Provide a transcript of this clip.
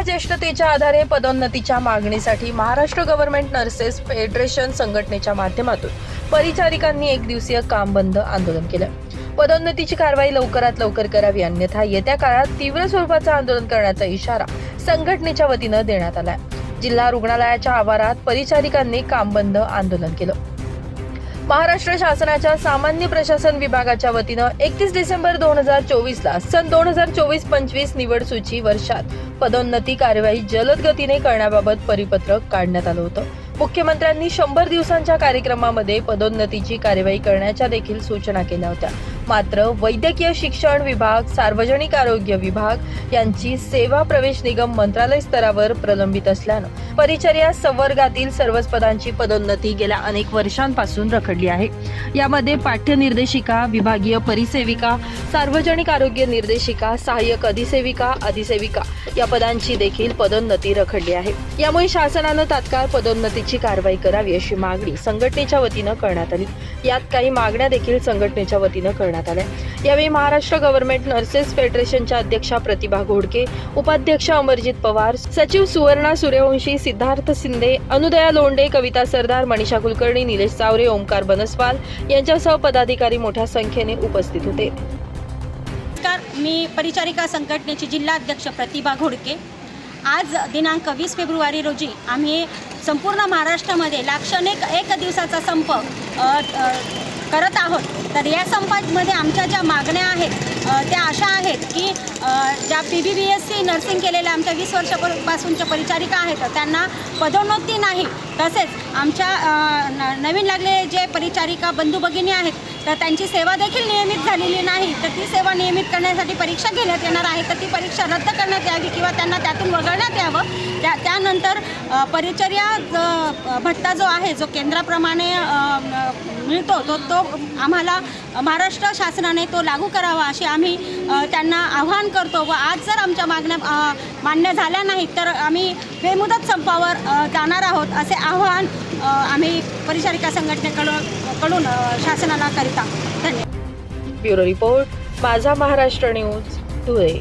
ज्येष्ठतेच्या आधारे पदोन्नतीच्या मागणीसाठी Maharashtra government nurses federation संघटनेच्या माध्यमातून परिचारिकांनी एक दिवसीय काम बंद आंदोलन केलं. पदोन्नतीची कारवाई लवकरात लवकर करावी अन्यथा येत्या काळात तीव्र स्वरूपाचं आंदोलन करण्याचा इशारा संघटनेच्या वतीनं देण्यात आलाय. जिल्हा रुग्णालयाच्या आवारात परिचारिकांनी काम बंद आंदोलन केलं. महाराष्ट्र शासनाच्या सामान्य प्रशासन विभागाच्या वतीनं एकतीस डिसेंबर दोन हजार चोवीस ला सन दोन हजार चोवीस पंचवीस निवड सूची वर्षात पदोन्नती कार्यवाही जलद गतीने करण्याबाबत परिपत्रक काढण्यात आलं होतं. मुख्यमंत्र्यांनी शंभर दिवसांच्या कार्यक्रमामध्ये पदोन्नतीची कार्यवाही करण्याच्या देखील सूचना केल्या होत्या. मात्र वैद्यकीय शिक्षण विभाग सार्वजनिक आरोग्य विभाग यांची सेवा प्रवेश निगम मंत्रालय स्तरावर प्रलंबित असल्यानं परिचर्या संवर्गातील सर्वच पदांची पदोन्नती गेल्या अनेक वर्षांपासून रखडली आहे. यामध्ये पाठ्यनिर्देशिका विभागीय परिसेविका सार्वजनिक आरोग्य निर्देशिका सहाय्यक अधिसेविका अधिसेविका या पदांची देखील पदोन्नती रखडली आहे. यामुळे शासनानं तात्काळ पदोन्नतीची कारवाई करावी अशी मागणी संघटनेच्या वतीनं करण्यात आली. यात काही मागण्या देखील संघटनेच्या वतीनं करण्यात आल्या. यावेळी महाराष्ट्र गव्हर्नमेंट नर्सेस फेडरेशनच्या अध्यक्षा प्रतिभा घोडके उपाध्यक्ष अमरजित पवार सचिव सुवर्णा सूर्यवंशी सिद्धार्थ शिंदे अनुदया लोंडे कविता सरदार मनीषा कुलकर्णी निलेश चावरे ओमकार बनसवाल यांच्यासह पदाधिकारी मोठ्या संख्येने उपस्थित होते. मी परिचारिका संघटनेची जिल्हाध्यक्ष प्रतिभा घोडके. आज दिनांक वीस फेब्रुवारी रोजी आम्ही संपूर्ण महाराष्ट्रामध्ये लाक्षणिक एक दिवसाचा संप करत आहोत. तर या संपामध्ये आमच्या ज्या मागण्या आहेत त्या अशा आहेत की ज्या P B B S C nursing केलेल्या आमच्या वीस वर्षापासूनच्या परिचारिका आहेत त्यांना पदोन्नती नाही. तसेच आमच्या न- नवीन लागलेले जे परिचारिका बंधू भगिनी आहेत तर त्यांची सेवा देखील नियमित झालेली नाही. तर ती सेवा नियमित करण्यासाठी परीक्षा घेण्यात येणार आहे. तर ती परीक्षा रद्द करण्यात यावी किंवा त्यांना त्यातून वगळण्यात यावं. त्या त्यानंतर परिचर्या भत्ता जो आहे जो केंद्राप्रमाणे मिळतो तो तो आम्हाला महाराष्ट्र शासनाने तो लागू करावा अशी आम्ही त्यांना आव्हान करतो व आज जर आमच्या मागण्या मान्य झाल्या नाहीत तर आम्ही बेमुदत संपावर जाणार आहोत असे आव्हान आम्ही परिचारिका संघटनेकडून कडून शासनाला करीता धन्यवाद. ब्युरो रिपोर्ट माझा महाराष्ट्र न्यूज धुळे.